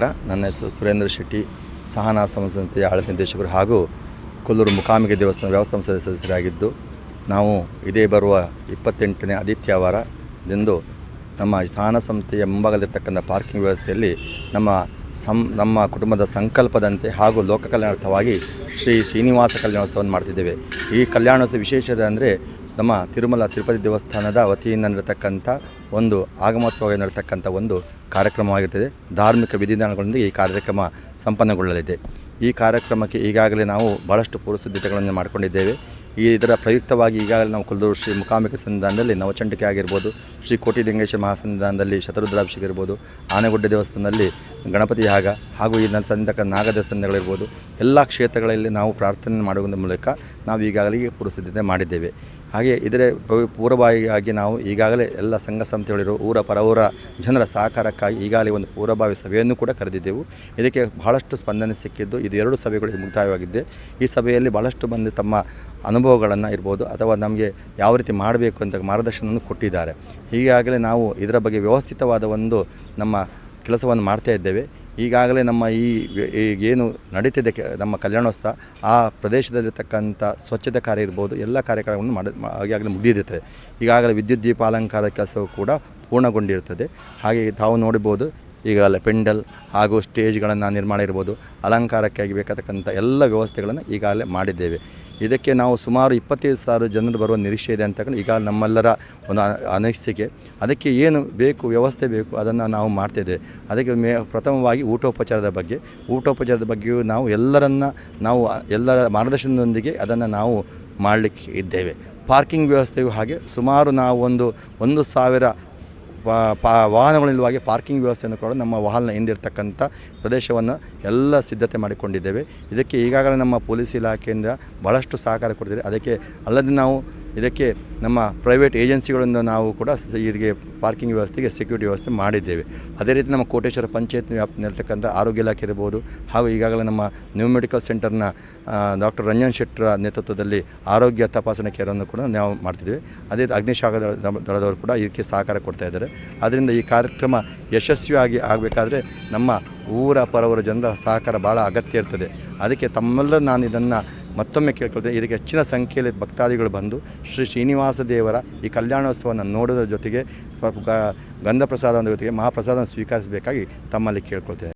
ನಮಸ್ಕಾರ ನನ್ನ ಹೆಸರು ಸುರೇಂದ್ರ ಶೆಟ್ಟಿ, ಸಹನಾ ಸಂಸ್ಥೆಯ ಆಡಳಿತ ನಿರ್ದೇಶಕರು ಹಾಗೂ ಕೊಲ್ಲೂರು ಮುಖಾಮಿಗೆ ದೇವಸ್ಥಾನ ವ್ಯವಸ್ಥಾಪಕ ಸದಸ್ಯರಾಗಿದ್ದು, ನಾವು ಇದೇ ಬರುವ ಇಪ್ಪತ್ತೆಂಟನೇ ಆದಿತ್ಯವಾರದಂದು ನಮ್ಮ ಸಹನಾ ಸಂಸ್ಥೆಯ ಮುಂಭಾಗದಲ್ಲಿರ್ತಕ್ಕಂಥ ಪಾರ್ಕಿಂಗ್ ವ್ಯವಸ್ಥೆಯಲ್ಲಿ ನಮ್ಮ ಸಂ, ನಮ್ಮ ಕುಟುಂಬದ ಸಂಕಲ್ಪದಂತೆ ಹಾಗೂ ಲೋಕ ಕಲ್ಯಾಣಾರ್ಥವಾಗಿ ಶ್ರೀ ಶ್ರೀನಿವಾಸ ಕಲ್ಯಾಣೋತ್ಸವವನ್ನು ಮಾಡ್ತಿದ್ದೇವೆ. ಈ ಕಲ್ಯಾಣೋತ್ಸವ ವಿಶೇಷತೆ ಅಂದರೆ ನಮ್ಮ ತಿರುಮಲ ತಿರುಪತಿ ದೇವಸ್ಥಾನದ ವತಿಯಿಂದ ನಡೆತಕ್ಕಂಥ ಒಂದು ಆಗಮತ್ವವಾಗಿ ನಡೆತಕ್ಕಂಥ ಒಂದು ಕಾರ್ಯಕ್ರಮವಾಗಿರ್ತದೆ. ಧಾರ್ಮಿಕ ವಿಧಿವಿಧಾನಗಳೊಂದಿಗೆ ಈ ಕಾರ್ಯಕ್ರಮ ಸಂಪನ್ನಗೊಳ್ಳಲಿದೆ. ಈ ಕಾರ್ಯಕ್ರಮಕ್ಕೆ ಈಗಾಗಲೇ ನಾವು ಭಾಳಷ್ಟು ಪೂರ್ವ ಮಾಡಿಕೊಂಡಿದ್ದೇವೆ. ಈ ಇದರ ಪ್ರಯುಕ್ತವಾಗಿ ಈಗಾಗಲೇ ನಾವು ಕುಲದೂರು ಶ್ರೀ ಮುಖಾಂಬಿಕ ಸನ್ನಿಧಾನದಲ್ಲಿ ನವಚಂಡಿಕೆ ಆಗಿರ್ಬೋದು, ಶ್ರೀ ಕೋಟಿ ಲಿಂಗೇಶ್ವರ ಮಹಾಸನ್ನಿಧಾನದಲ್ಲಿ ಶತರುದ್ರಾಭಿಷೇಕ ಇರ್ಬೋದು, ಆನೆಗುಡ್ಡ ದೇವಸ್ಥಾನದಲ್ಲಿ ಗಣಪತಿ ಯಾಗ ಹಾಗೂ ಈ ನನ್ನ ಸಂದಕ ನಾಗ ಎಲ್ಲ ಕ್ಷೇತ್ರಗಳಲ್ಲಿ ನಾವು ಪ್ರಾರ್ಥನೆ ಮಾಡುವುದರ ಮೂಲಕ ನಾವು ಈಗಾಗಲೇ ಪೂರ್ವಸಿದ್ಧತೆ ಮಾಡಿದ್ದೇವೆ. ಹಾಗೆ ಇದರ ಪೂರ್ವಭಾವಿಯಾಗಿ ನಾವು ಈಗಾಗಲೇ ಎಲ್ಲ ಸಂಘ ಸಂಸ್ಥೆಗಳಿರೋ ಊರ ಪರವೂರ ಜನರ ಸಹಕಾರಕ್ಕಾಗಿ ಈಗಾಗಲೇ ಒಂದು ಪೂರ್ವಭಾವಿ ಸಭೆಯನ್ನು ಕೂಡ ಕರೆದಿದ್ದೆವು. ಇದಕ್ಕೆ ಬಹಳಷ್ಟು ಸ್ಪಂದನೆ ಸಿಕ್ಕಿದ್ದು, ಇದು ಎರಡು ಸಭೆಗಳು ಮುಕ್ತಾಯವಾಗಿದ್ದೆ. ಈ ಸಭೆಯಲ್ಲಿ ಬಹಳಷ್ಟು ಮಂದಿ ತಮ್ಮ ಅನುಭವಗಳನ್ನು ಇರ್ಬೋದು ಅಥವಾ ನಮಗೆ ಯಾವ ರೀತಿ ಮಾಡಬೇಕು ಅಂತ ಮಾರ್ಗದರ್ಶನವನ್ನು ಕೊಟ್ಟಿದ್ದಾರೆ. ಈಗಾಗಲೇ ನಾವು ಇದರ ಬಗ್ಗೆ ವ್ಯವಸ್ಥಿತವಾದ ಒಂದು ನಮ್ಮ ಕೆಲಸವನ್ನು ಮಾಡ್ತಾ ಇದ್ದೇವೆ. ಈಗಾಗಲೇ ನಮ್ಮ ಈ ಏನು ನಡೀತಿದೆ ನಮ್ಮ ಕಲ್ಯಾಣೋತ್ಸವ ಆ ಪ್ರದೇಶದಲ್ಲಿರ್ತಕ್ಕಂಥ ಸ್ವಚ್ಛತೆ ಕಾರ್ಯ ಇರ್ಬೋದು, ಎಲ್ಲ ಕಾರ್ಯಕ್ರಮವನ್ನು ಮಾಡಿ ಆಗಾಗಲೇ ಮುಗಿದಿರುತ್ತದೆ ಈಗಾಗಲೇ ವಿದ್ಯುತ್ ದೀಪ ಅಲಂಕಾರ ಕೆಲಸವು ಕೂಡ ಪೂರ್ಣಗೊಂಡಿರ್ತದೆ. ಹಾಗೆ ತಾವು ಈಗಾಗಲೇ ಪೆಂಡಲ್ ಹಾಗೂ ಸ್ಟೇಜ್ಗಳನ್ನು ನಿರ್ಮಾಣ ಇರ್ಬೋದು ಅಲಂಕಾರಕ್ಕಾಗಿ ಬೇಕಾತಕ್ಕಂಥ ಎಲ್ಲ ವ್ಯವಸ್ಥೆಗಳನ್ನು ಈಗಾಗಲೇ ಮಾಡಿದ್ದೇವೆ. ಇದಕ್ಕೆ ನಾವು ಸುಮಾರು ಇಪ್ಪತ್ತೈದು ಸಾವಿರ ಜನರು ಬರುವ ನಿರೀಕ್ಷೆ ಇದೆ ಅಂತಕ್ಕಂಥ ಈಗ ನಮ್ಮೆಲ್ಲರ ಒಂದು ಅನಿಸಿಕೆ. ಅದಕ್ಕೆ ಏನು ಬೇಕು, ವ್ಯವಸ್ಥೆ ಬೇಕು, ಅದನ್ನು ನಾವು ಮಾಡ್ತಿದ್ದೇವೆ. ಅದಕ್ಕೆ ಮೇ, ಪ್ರಥಮವಾಗಿ ಊಟೋಪಚಾರದ ಬಗ್ಗೆ. ಊಟೋಪಚಾರದ ಬಗ್ಗೆಯೂ ನಾವು ಎಲ್ಲರನ್ನ ನಾವು ಎಲ್ಲರ ಮಾರ್ಗದರ್ಶನದೊಂದಿಗೆ ಅದನ್ನು ನಾವು ಮಾಡಲಿಕ್ಕೆ ಇದ್ದೇವೆ. ಪಾರ್ಕಿಂಗ್ ವ್ಯವಸ್ಥೆಯು ಹಾಗೆ ಸುಮಾರು ನಾವು ಒಂದು ಒಂದು ಸಾವಿರ ಪಾ ಪಾ, ವಾಹನಗಳು ನಿಲ್ಲುವ ಪಾರ್ಕಿಂಗ್ ವ್ಯವಸ್ಥೆಯನ್ನು ಕೂಡ ನಮ್ಮ ವಾಹನ ಹಿಂದಿರ್ತಕ್ಕಂಥ ಪ್ರದೇಶವನ್ನು ಎಲ್ಲ ಸಿದ್ಧತೆ ಮಾಡಿಕೊಂಡಿದ್ದೇವೆ. ಇದಕ್ಕೆ ಈಗಾಗಲೇ ನಮ್ಮ ಪೊಲೀಸ್ ಇಲಾಖೆಯಿಂದ ಭಾಳಷ್ಟು ಸಹಕಾರ ಕೊಡ್ತಿದೆ. ಅದಕ್ಕೆ ಅಲ್ಲದೆ ನಾವು ಇದಕ್ಕೆ ನಮ್ಮ ಪ್ರೈವೇಟ್ ಏಜೆನ್ಸಿಗಳಿಂದ ನಾವು ಕೂಡ ಇದಕ್ಕೆ ಪಾರ್ಕಿಂಗ್ ವ್ಯವಸ್ಥೆಗೆ ಸೆಕ್ಯೂರಿಟಿ ವ್ಯವಸ್ಥೆ ಮಾಡಿದ್ದೇವೆ. ಅದೇ ರೀತಿ ನಮ್ಮ ಕೋಟೇಶ್ವರ ಪಂಚಾಯತ್ ವ್ಯಾಪ್ತಿನಲ್ಲಿರ್ತಕ್ಕಂಥ ಆರೋಗ್ಯ ಇಲಾಖೆ ಇರ್ಬೋದು, ಹಾಗೂ ಈಗಾಗಲೇ ನಮ್ಮ ನ್ಯೂ ಮೆಡಿಕಲ್ ಸೆಂಟರ್ನ ಡಾಕ್ಟರ್ ರಂಜನ್ ಶೆಟ್ಟರ ನೇತೃತ್ವದಲ್ಲಿ ಆರೋಗ್ಯ ತಪಾಸಣೆ ಕೇರನ್ನು ಕೂಡ ನಾವು ಮಾಡ್ತಿದ್ದೇವೆ. ಅದೇ ಅಗ್ನಿಶಾಖ ದಳ, ದಳ- ದಳದವರು ಕೂಡ ಇದಕ್ಕೆ ಸಹಕಾರ ಕೊಡ್ತಾ ಇದ್ದಾರೆ. ಅದರಿಂದ ಈ ಕಾರ್ಯಕ್ರಮ ಯಶಸ್ವಿಯಾಗಿ ಆಗಬೇಕಾದ್ರೆ ನಮ್ಮ ಊರ, ಪರವರ ಜನರ ಸಹಕಾರ ಭಾಳ ಅಗತ್ಯ ಇರ್ತದೆ. ಅದಕ್ಕೆ ತಮ್ಮೆಲ್ಲರೂ ನಾನು ಇದನ್ನು ಮತ್ತೊಮ್ಮೆ ಕೇಳ್ಕೊಳ್ತೇನೆ. ಇದಕ್ಕೆ ಹೆಚ್ಚಿನ ಸಂಖ್ಯೆಯಲ್ಲಿ ಭಕ್ತಾದಿಗಳು ಬಂದು ಶ್ರೀ ಶ್ರೀನಿವಾಸ ದೇವರ ಈ ಕಲ್ಯಾಣೋತ್ಸವವನ್ನು ನೋಡೋದ್ರ ಜೊತೆಗೆ ಗಂಧ ಪ್ರಸಾದದ ಜೊತೆಗೆ ಮಹಾಪ್ರಸಾದವನ್ನು ಸ್ವೀಕರಿಸಬೇಕಾಗಿ ತಮ್ಮಲ್ಲಿ ಕೇಳ್ಕೊಳ್ತೇನೆ.